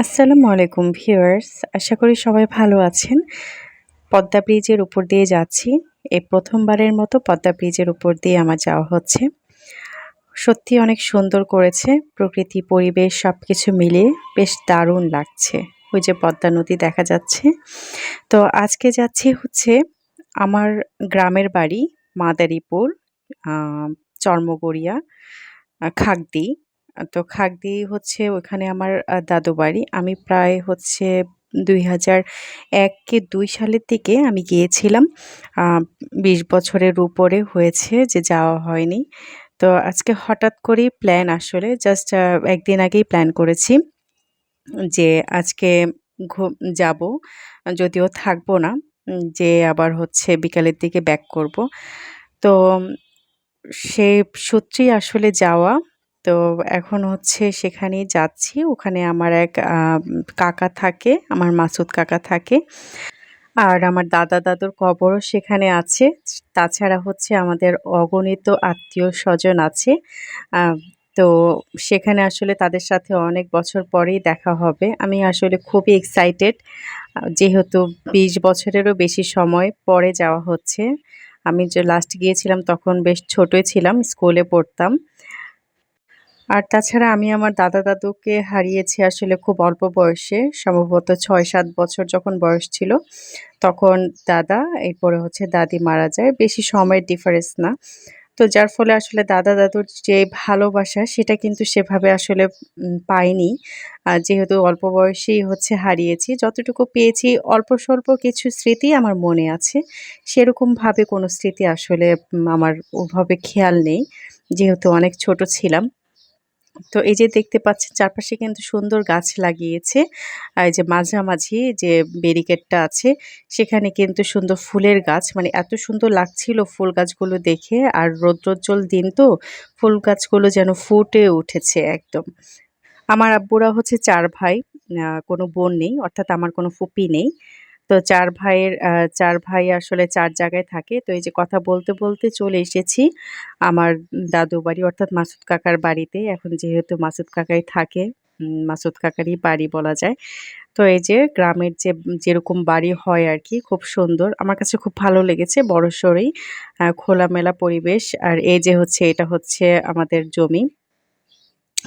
আসসালামু আলাইকুম ভিউয়ার্স, আশা করি সবাই ভালো আছেন। পদ্মা ব্রিজের উপর দিয়ে যাচ্ছি। এই প্রথমবারের মতো পদ্মা ব্রিজের উপর দিয়ে আমার যাওয়া হচ্ছে। সত্যি অনেক সুন্দর করেছে, প্রকৃতি, পরিবেশ সব কিছু মিলিয়ে বেশ দারুণ লাগছে। ওই যে পদ্মা নদী দেখা যাচ্ছে। তো আজকে যাচ্ছি হচ্ছে আমার গ্রামের বাড়ি, মাদারীপুর চর্মগড়িয়া, খাগদি। তো খাগদি হচ্ছে ওখানে আমার দাদু বাড়ি। আমি প্রায় হচ্ছে দুই হাজার এক কি দুই সালের দিকে আমি গিয়েছিলাম। বিশ বছরের উপরে হয়েছে যে যাওয়া হয়নি। তো আজকে হঠাৎ করেই প্ল্যান আসলে, জাস্ট একদিন আগেই প্ল্যান করেছি যে আজকে যাব। যদিও থাকব না যে আবার হচ্ছে বিকালের দিকে ব্যাক করব। তো সে সূত্রেই আসলে যাওয়া তো এখন হচ্ছে সেখানেই যাচ্ছি। ওখানে আমার এক কাকা থাকে, আমার মাসুদ কাকা থাকে। আর আমার দাদা দাদুর কবরও সেখানে আছে। তাছাড়া হচ্ছে আমাদের অগণিত আত্মীয় স্বজন আছে। তো সেখানে আসলে তাদের সাথে অনেক বছর পরেই দেখা হবে। আমি আসলে খুবই এক্সাইটেড যেহেতু বিশ বছরেরও বেশি সময় পরে যাওয়া হচ্ছে। আমি যে লাস্ট গিয়েছিলাম তখন বেশ ছোটই ছিলাম, স্কুলে পড়তাম। আর তাছাড়া আমি আমার দাদা দাদুকে হারিয়েছি আসলে খুব অল্প বয়সে, সম্ভবত ছয় সাত বছর যখন বয়স ছিল, তখন দাদা, এরপরে হচ্ছে দাদি মারা যায়। বেশি সময়ের ডিফারেন্স না। তো যার ফলে আসলে দাদা দাদুর যে ভালোবাসা, সেটা কিন্তু সেভাবে আসলে পাইনি। আর যেহেতু অল্প বয়সেই হচ্ছে হারিয়েছি, যতটুকু পেয়েছি, অল্প স্বল্প কিছু স্মৃতি আমার মনে আছে। সেরকমভাবে কোনো স্মৃতি আসলে আমার ওভাবে খেয়াল নেই। যেহেতু অনেক ছোট ছিলাম। তো এই যে দেখতে পাচ্ছেন চারপাশে কিন্তু সুন্দর গাছ লাগিয়েছে। আর এই যে মাঝামাঝি যে ব্যারিকেডটা আছে, সেখানে কিন্তু সুন্দর ফুলের গাছ মানে এত সুন্দর লাগছিল ফুল গাছগুলো দেখে। আর রৌদ্রোজ্জ্বল দিন তো, ফুল গাছগুলো যেন ফুটে উঠেছে একদম। আমার আব্বুরা হচ্ছে চার ভাই কোনো বোন নেই, অর্থাৎ আমার কোনো ফুপি নেই। তো চার ভাইয়ের চার ভাই আসলে চার জায়গায় থাকে। তো এই যে কথা বলতে বলতে চলে এসেছি আমার দাদু বাড়ি, অর্থাৎ মাসুদ কাকার বাড়িতে। এখন যেহেতু মাসুদ কাকাই থাকে মাসুদ কাকারই বাড়ি বলা যায়। তো এই যে গ্রামের যে, যেরকম বাড়ি হয় আর কি, খুব সুন্দর। আমার কাছে খুব ভালো লেগেছে বড় সড়ই খোলামেলা পরিবেশ। আর এই যে হচ্ছে, এটা হচ্ছে আমাদের জমি।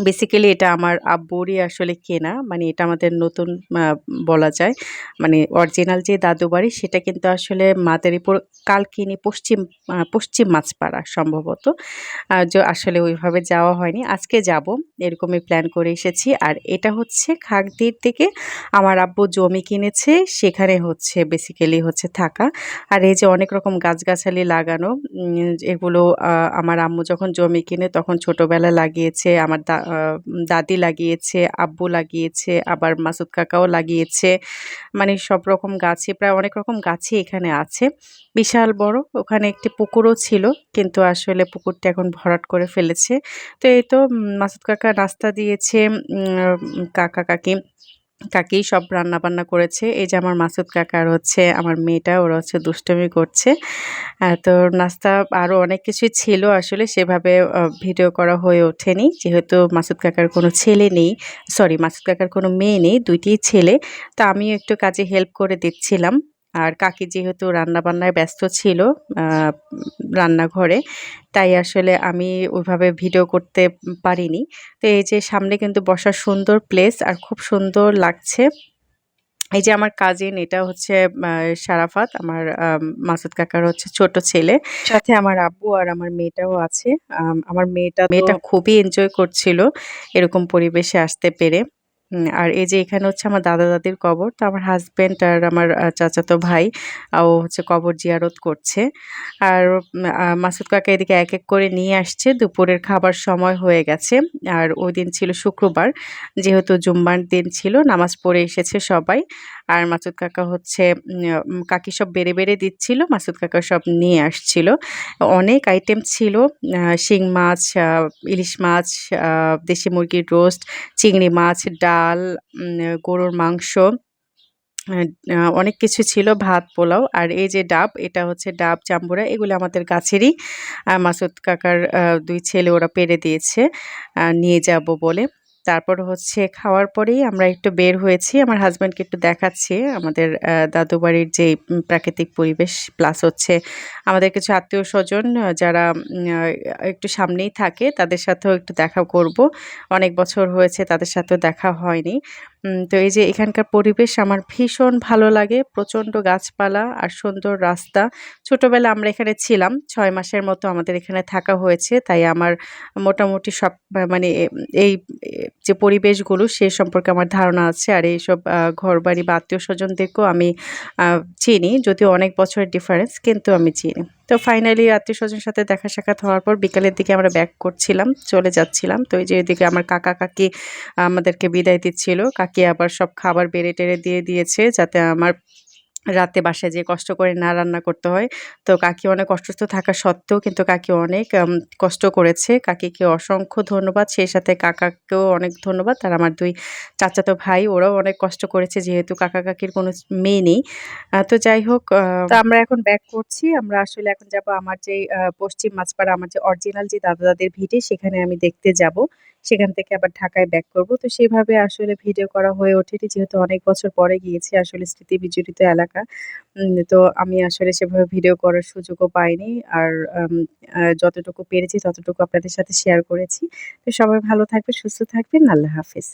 বেসিক্যালি এটা আমার আব্বুরই আসলে কেনা। মানে এটা আমাদের নতুন বলা যায়। মানে অরিজিনাল যে দাদু বাড়ি, সেটা কিন্তু আসলে মাদারীপুর, কালকিনি পশ্চিম পশ্চিম মাছপাড়া সম্ভবত। যে, আসলে ওইভাবে যাওয়া হয়নি। আজকে যাব, এরকমই প্ল্যান করে এসেছি। আর এটা হচ্ছে খাগদির থেকে আমার আব্বু জমি কিনেছে, সেখানে হচ্ছে বেসিক্যালি হচ্ছে থাকা। আর এই যে অনেক রকম গাছগাছালি লাগানো এগুলো আমার আম্মু যখন জমি কিনে তখন ছোটবেলা লাগিয়েছে। আমার দা- দাদি লাগিয়েছে, আব্বু লাগিয়েছে, আবার মাসুদ কাকাও লাগিয়েছে। মানে সব রকম গাছে প্রায় অনেক রকম গাছই এখানে আছে। বিশাল বড়, ওখানে একটি পুকুরও ছিল, কিন্তু আসলে পুকুরটা এখন ভরাট করে ফেলেছে। তো এই তো মাসুদ কাকা নাস্তা দিয়েছে কাকা কাকি। কাকি সব রান্না বান্না করেছে। এই যে আমার মাসুদ কাকার হচ্ছে আমার মেয়েটা, ওরা হচ্ছে দুষ্টমি করছে। তো নাস্তা আরও অনেক কিছুই ছিল আসলে, সেভাবে ভিডিও করা হয়ে ওঠেনি। যেহেতু মাসুদ কাকার কোনো ছেলে নেই সরি মাসুদ কাকার কোনো মেয়ে নেই, দুইটি ছেলে। তো আমিও একটু কাজে হেল্প করে দিচ্ছিলাম। আর কাকি যেহেতু রান্নাবান্নায় ব্যস্ত ছিল রান্নাঘরে তাই আসলে আমি ওইভাবে ভিডিও করতে পারিনি। তো এই যে সামনে কিন্তু বসার সুন্দর প্লেস আর খুব সুন্দর লাগছে। এই যে আমার কাজিন এটা হচ্ছে আহ, শারাফাত আমার আম, মাসুদ কাকার হচ্ছে ছোট ছেলে। সাথে আমার আব্বু আর আমার মেয়েটাও আছে। আম, আমার মেয়েটা মেয়েটা খুবই এনজয় করছিল এরকম পরিবেশে আসতে পেরে। আর এই যে এখানে হচ্ছে আমার দাদা দাদির কবর, তো আমার হাজব্যান্ড আর আমার চাচাতো ভাই, ও হচ্ছে কবর জিয়ারত করছে। আর মাসুদ কাকা এদিকে এক এক করে নিয়ে আসছে। দুপুরের খাবার সময় হয়ে গেছে। আর ওই দিন ছিল শুক্রবার, যেহেতু জুম্মার দিন ছিল, নামাজ পড়ে এসেছে সবাই। আর মাসুদ কাকা হচ্ছে কাকি সব বেড়ে বেড়ে দিচ্ছিল, মাসুদ কাকা সব নিয়ে আসছিল। অনেক আইটেম ছিল শিং মাছ ইলিশ মাছ দেশি মুরগির রোস্ট চিংড়ি মাছ, ডাল গরুর মাংস অনেক কিছু ছিল, ভাত, পোলাও। আর এই যে ডাব, এটা হচ্ছে ডাব চাম্বুরা এগুলো আমাদের গাছেরই। মাসুদ কাকার দুই ছেলে ওরা পেরে দিয়েছে নিয়ে যাব বলে। তারপর হচ্ছে খাওয়ার পরেই আমরা একটু বের হয়েছি, আমার হাজব্যান্ডকে একটু দেখাচ্ছি, আমাদের দাদু বাড়ির যে প্রাকৃতিক পরিবেশ প্লাস হচ্ছে আমাদের কিছু আত্মীয় স্বজন যারা একটু সামনেই থাকে, তাদের সাথেও একটু দেখা করব। অনেক বছর হয়েছে, তাদের সাথেও দেখা হয়নি। তো এই যে এখানকার পরিবেশ আমার ভীষণ ভালো লাগে। প্রচণ্ড গাছপালা আর সুন্দর রাস্তা। ছোটবেলা আমরা এখানে ছিলাম, ছয় মাসের মতো আমাদের এখানে থাকা হয়েছে। তাই আমার মোটামুটি সব মানে এই যে পরিবেশগুলো সে সম্পর্কে আমার ধারণা আছে। আর এইসব ঘরবাড়ি বা আত্মীয় স্বজনদেরকেও আমি চিনি, যদিও অনেক বছরের ডিফারেন্স কিন্তু আমি চিনি। তো ফাইনালি আত্মীয় স্বজনের সাথে দেখা সাক্ষাৎ হওয়ার পর বিকালের দিকে আমরা ব্যাক করছিলাম, চলে যাচ্ছিলাম। তো এই যে এদিকে আমার কাকা কাকি আমাদেরকে বিদায় দিচ্ছিল। কাকি আবার সব খাবার বেড়ে টেড়ে দিয়ে দিয়েছে যাতে আমার রাতে বাসায় যেয়ে কষ্ট করে না রান্না করতে হয়। তো কাকি অনেক অসুস্থ থাকা সত্ত্বেও কিন্তু কাকি অনেক কষ্ট করেছে। কাকিকে অসংখ্য ধন্যবাদ। সেই সাথে কাকাকেও অনেক ধন্যবাদ। আর আমার দুই চাচাতো ভাই, ওরাও অনেক কষ্ট করেছে যেহেতু কাকা কাকির কোনো মেয়ে নেই। তো যাই হোক আমরা এখন ব্যাক করছি। আমরা আসলে এখন যাব আমার যে পশ্চিম মাছপাড়া আমার যে অরিজিনাল যে দাদা দাদির ভিটে, সেখানে আমি দেখতে যাব। সেখান থেকে আবার ঢাকায় ব্যাক করব। তো সেভাবে আসলে ভিডিও করা হয়ে ওঠেনি, যেহেতু অনেক বছর পরে গিয়েছি, আসলে স্মৃতি বিজড়িত এলাকা তো আমি আসলে সেভাবে ভিডিও করার সুযোগও পাইনি। আর যতটুকু পেরেছি ততটুকু আপনাদের সাথে শেয়ার করেছি। তো সবাই ভালো থাকবে সুস্থ থাকবেন। আল্লাহ হাফিজ।